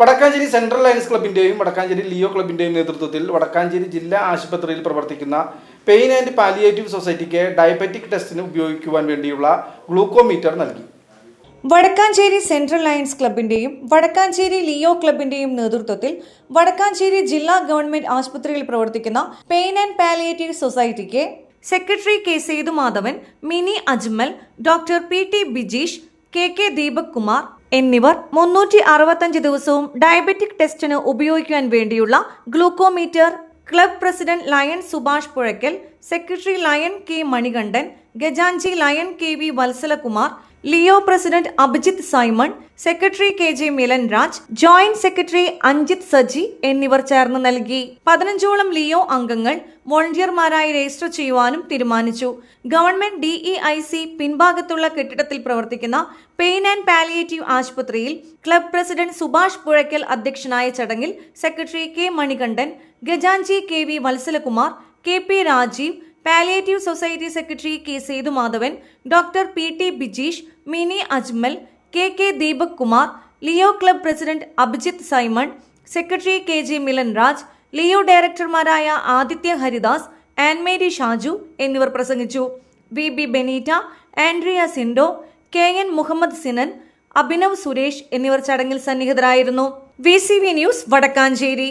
Vadakkanchery central Lions ക്ലബിന്റെയും Vadakkanchery Leo ക്ലബിന്റെയും നേതൃത്വത്തിൽ വടക്കാഞ്ചേരി ജില്ലാ ആശുപത്രിയിൽ പ്രവർത്തിക്കുന്ന പെയിൻ ആൻഡ് പാലിയേറ്റീവ് സൊസൈറ്റിക്ക് ഡയബറ്റിക് ടെസ്റ്റിന് ഉപയോഗിക്കുവാൻ വേണ്ടിയുള്ള ഗ്ലൂക്കോമീറ്റർ നൽകി. വടക്കാഞ്ചേരി സെൻട്രൽ ലയൻസ് ക്ലബിന്റെയും വടക്കാഞ്ചേരി ലിയോ ക്ലബിന്റെയും നേതൃത്വത്തിൽ വടക്കാഞ്ചേരി ജില്ലാ ഗവൺമെന്റ് ആശുപത്രിയിൽ പ്രവർത്തിക്കുന്ന പെയിൻ ആൻഡ് പാലിയേറ്റീവ് സൊസൈറ്റിക്ക് secretary K Sethumadhavan Mini Ajmal doctor P T Bijeesh K K Deepak Kumar എന്നിവർ മുന്നൂറ്റി അറുപത്തഞ്ച് ദിവസവും ഡയബറ്റിക് ടെസ്റ്റിന് ഉപയോഗിക്കാൻ വേണ്ടിയുള്ള glucometer club president Lion Subhash Puzhakkal secretary Lion K Manikandan ഗജാഞ്ചി Lion K V Valsalakumar Leo president Abhijith Simon secretary K J Milan Raj joint secretary Anjith Saji എന്നിവർ ചേർന്ന് നൽകി. പതിനഞ്ചോളം ലിയോ അംഗങ്ങൾ വോളണ്ടിയർമാരായി രജിസ്റ്റർ ചെയ്യുവാനും തീരുമാനിച്ചു. ഗവൺമെന്റ് ഡിഇഐ സി പിൻഭാഗത്തുള്ള കെട്ടിടത്തിൽ പ്രവർത്തിക്കുന്ന പെയിൻ ആൻഡ് പാലിയേറ്റീവ് ആശുപത്രിയിൽ ക്ലബ് പ്രസിഡന്റ് സുഭാഷ് പുഴയ്ക്കൽ അധ്യക്ഷനായ ചടങ്ങിൽ secretary K Manikandan ഗജാഞ്ചി K V Valsalakumar K P Rajeev palliative society secretary K Sethumadhavan doctor P T Bijeesh Mini Ajmal K K Deepak Kumar Leo club president Abhijith Simon secretary K J Milan Raj Leo ഡയറക്ടർമാരായ Aditya Haridas Annmary Shaju എന്നിവർ പ്രസംഗിച്ചു. V B Benita Andrea Sindo K N Muhammad Sinan Abhinav Suresh എന്നിവർ ചടങ്ങിൽ സന്നിഹിതരായിരുന്നു. V C V news Vadakkanchery.